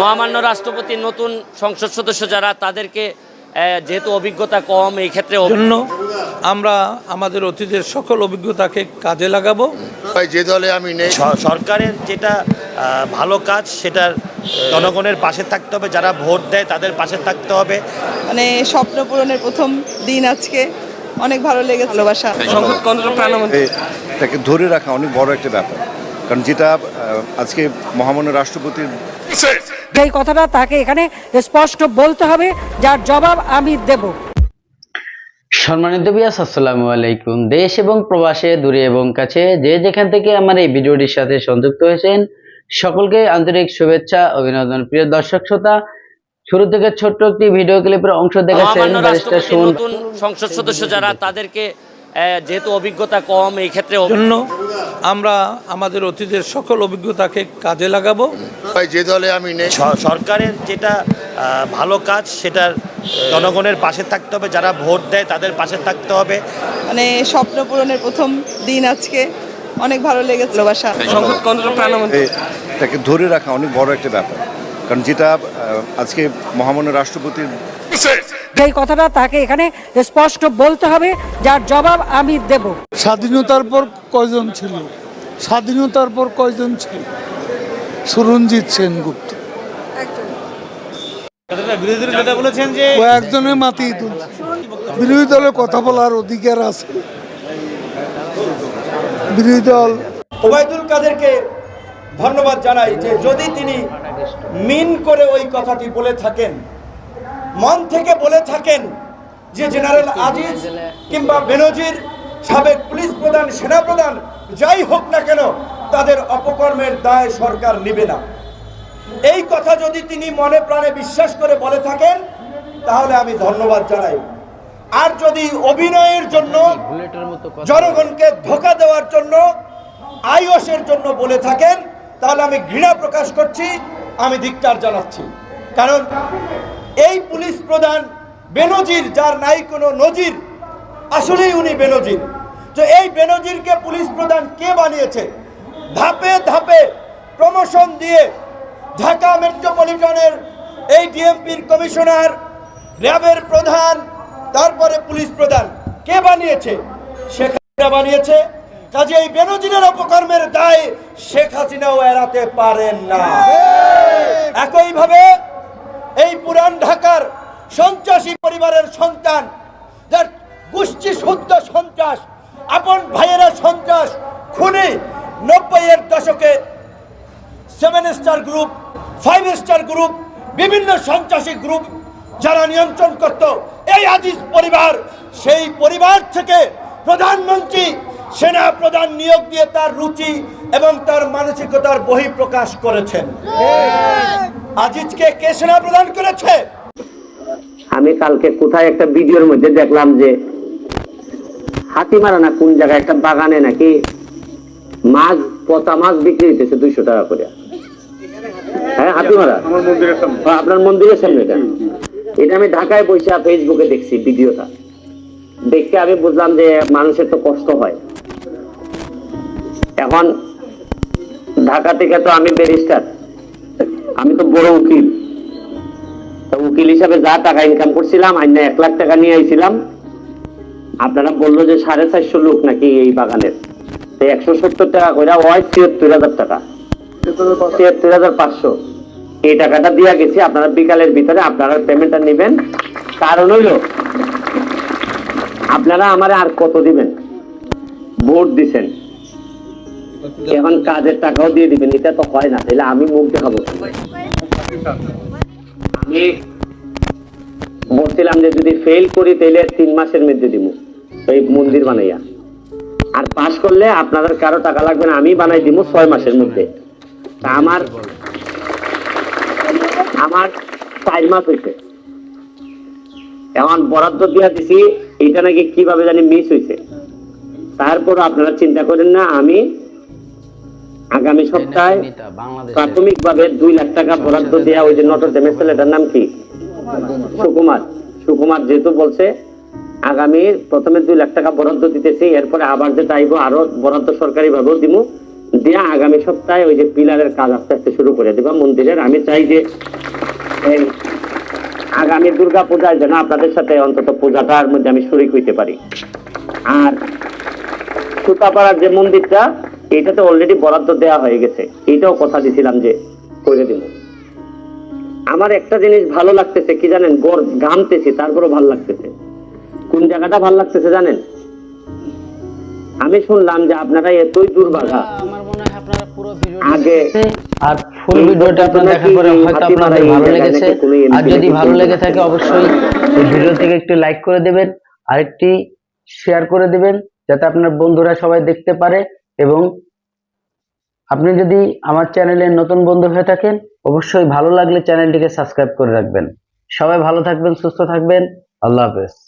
মহামান্য রাষ্ট্রপতির নতুন সংসদ সদস্য যারা তাদেরকে যেহেতু অভিজ্ঞতা কম এই ক্ষেত্রে জন্য আমরা আমাদের অতীতের সকল অভিজ্ঞতাকে কাজে লাগাবো। ভাই যে দলে আমি নেই। সরকারের যেটা ভালো কাজ সেটার জনগণের পাশে থাকতে হবে। যারা ভোট দেয় তাদের পাশে থাকতে হবে। মানে স্বপ্ন পূরণের প্রথম দিন আজকে। অনেক ভালো লেগেছে। ভালোবাসা। তাকে ধরে রাখা অনেক বড় একটা ব্যাপার। কারণ যেটা আজকে মহামান্য রাষ্ট্রপতির এই কথাটা তাকে এখানে স্পষ্ট বলতে হবে যার জবাব আমি দেব। সম্মানিত বিয়াস আসসালামু আলাইকুম। দেশ এবং প্রবাসে দূরে এবং কাছে যে যেখান থেকে আমার এই ভিডিওটির সাথে সংযুক্ত হয়েছেন সকলকে আন্তরিক শুভেচ্ছা অভিনন্দন। প্রিয় দর্শক শ্রোতা শুরু থেকে ছোট্ট একটি ভিডিও ক্লিপের অংশ সুমন নতুন সংসদ সদস্য যারা তাদেরকে আহ, যেহেতু অভিজ্ঞতা কম এই ক্ষেত্রে জন্য আমরা আমাদের অতীতের সকল অভিজ্ঞতাকে কাজে লাগাবো। ভাই যে দলে আমি নেই। স- সরকারের যেটা ভালো কাজ সেটা জনগণের পাশে থাকতে হবে। যারা ভোট দেয় তাদের পাশে থাকতে হবে। মানে স্বপ্ন পূরণের প্রথম দিন আজকে। অনেক ভালো লেগেছে। ভালোবাসা তাকে ধরে রাখা অনেক বড় একটা ব্যাপার। কারণ যেটা আজকে মহামান্য রাষ্ট্রপতির এই কথাটা তাকে এখানে স্পষ্ট বলতে হবে যার জবাব আমি দেব। স্বাধীনতার পর কয়জন ছিল? স্বাধীনতার পর কয়জন ছিল? সুরঞ্জিত সেনগুপ্ত ও একজনের মাতিয়ে তুলছে। বিরোধী দলের কথা বলার অধিকার আছে। বিরোধী দল ওবায়দুল কাদেরকে ধন্যবাদ জানাই যে যদি তিনি মিন করে ওই কথাটি বলে থাকেন। মন থেকে বলে থাকেন যে জেনারেল আজিজ কিংবা বেনজির, সাবেক পুলিশ প্রধান, সেনা প্রধান, যাই হোক না কেন, তাদের অপকর্মের দায় সরকার নেবে না। এই কথা যদি তিনি মনে প্রাণে বিশ্বাস করে বলে থাকেন, তাহলে আমি ধন্যবাদ জানাই। আর যদি অভিনয়ের জন্য, জনগণকে ধোকা দেওয়ার জন্য আইওসের জন্য বলে থাকেন, তাহলে আমি ঘৃণা প্রকাশ করছি। আমি ধিক্কার জানাচ্ছি। কারণ এই পুলিশ প্রধান বেনজির, যার নাই কোনো নজির, আসলেই উনি বেনজির। তো এই বেনজিরকে পুলিশ প্রধান কে বানিয়েছে? ধাপে ধাপে প্রমোশন দিয়ে ঢাকা মেট্রোপলিটনের এই ডিএমপির কমিশনার, র্যাবের প্রধান, তারপরে পুলিশ প্রধান। কে বানিয়েছে? শেখ হাসিনা বানিয়েছে। কাজে এই বেনজিরের অপকর্মের দায় শেখ হাসিনাও এড়াতে পারেন না। একইভাবে এই পুরান ঢাকার সন্ত্রাসী পরিবারের সন্তান, যার গোষ্ঠী শুদ্ধ সন্ত্রাস, আপন ভাইয়েরা সন্ত্রাস, খুনি নব্বইয়ের দশকে seven star group five star group বিভিন্ন সন্ত্রাসী গ্রুপ যারা নিয়ন্ত্রণ করত, এই আজিজ পরিবার, সেই পরিবার থেকে প্রধানমন্ত্রী, সেনা প্রধান নিয়োগ দিয়ে তার রুচি এবং তার মানসিকতার বহিঃপ্রকাশ করেছেন। আজিজকে কে সেনা প্রদান করেছে? আমি কালকে কোথায় একটা ভিডিওর মধ্যে দেখলাম যে হাতিমারা না কোন জায়গায় একটা বাগানে নাকি মাছ পচা মাছ বিক্রি হইতেছে দুইশো টাকা করে। হ্যাঁ হাতিমারা? ও, আপনার মন্দিরের সামনে এটা। এটা আমি ঢাকায় বসে ফেসবুকে দেখছি ভিডিওটা। দেখে আমি বুঝলাম যে মানুষের তো কষ্ট হয়। এখন ঢাকা থেকে তো আমি ব্যারিস্টার। আমি তো বড় উকিল। উকিল হিসাবে যা টাকা ইনকাম করছিলাম, আইন এক লাখ টাকা নিয়ে আইছিলাম। আপনারা বলল যে সাড়ে চারশো লোক নাকি এই বাগানের। একশো সত্তর টাকা করে হয় ছিয়াত্তর হাজার টাকা। ছিয়াত্তর হাজার পাঁচশো। এই টাকাটা দিয়া গেছি, আপনারা বিকালের ভিতরে আপনারা পেমেন্টটা নেবেন। কারণ হইল, আপনারা আমার আর কত দিবেন? ভোট দিছেন। এখন কাজের টাকাও দিয়ে দিবেন, এটা তো হয় না, তাহলে আমি মুখ দেখাবো। আমি বলছিলাম যে যদি ফেল করি, তাহলে তিন মাসের মধ্যে দিব, এই মন্দির বানাইয়া। আর পাস করলে আপনাদের কারও টাকা লাগবে না, আমি বানাই দিব ছয় মাসের মধ্যে। তা আমার আমার চার মাস হয়েছে এখন বরাদ্দ দিয়া দিছি এটা নাকি কীভাবে জানি মিস হয়েছে তারপর আপনারা চিন্তা করেন না, আমি আগামী সপ্তাহে নেতা বাংলাদেশ প্রাথমিকভাবে দুই লাখ টাকা বরাদ্দ দেওয়া ওই যে নটর ডেমের ছেলেটার নাম কি? সুকুমার। সুকুমার যেহেতু বলছে আগামী প্রথমে দুই লাখ টাকা বরাদ্দ দিতেছি এরপরে আবার যেটা আইবো আরও বরাদ্দ সরকারি ভাবেও দিমু। দিয়ে আগামী সপ্তাহে ওই যে পিলারের কাজ আস্তে আস্তে শুরু করে দেবা মন্দিরের। আমি চাই যে আগামী দুর্গা পূজায় যেন আপনাদের সাথে অন্তত পূজাটার মধ্যে আমি শরিক হইতে পারি। আর সুতাপাড়ার যে মন্দিরটা এইটাতে অলরেডি বরাদ্দ দেওয়া হয়ে গেছে। এইটাও কথা দিছিলাম যে করে দিব। আমার একটা জিনিস ভালো লাগতেছে কি জানেন? গর ঘামতেছি তারপরও ভালো লাগতেছে। কোন জায়গাটা ভালো লাগতেছে জানেন? আমি শুনলাম যে আপনারা এতই দুর্ভাগা। আগে আর ফুল ভিডিওটা আপনারা দেখার পরে হয়তো আপনাদের ভালো লেগেছে। আর যদি ভালো লেগে থাকে অবশ্যই এই ভিডিও থেকে একটু লাইক করে দেবেন। আরেকটি শেয়ার করে দেবেন যাতে আপনার বন্ধুরা সবাই দেখতে পারে। এবং আপনি যদি আমার চ্যানেলের নতুন বন্ধু হয়ে থাকেন, অবশ্যই ভালো লাগলে চ্যানেলটিকে সাবস্ক্রাইব করে রাখবেন। সবাই ভালো থাকবেন, সুস্থ থাকবেন। আল্লাহ হাফেজ।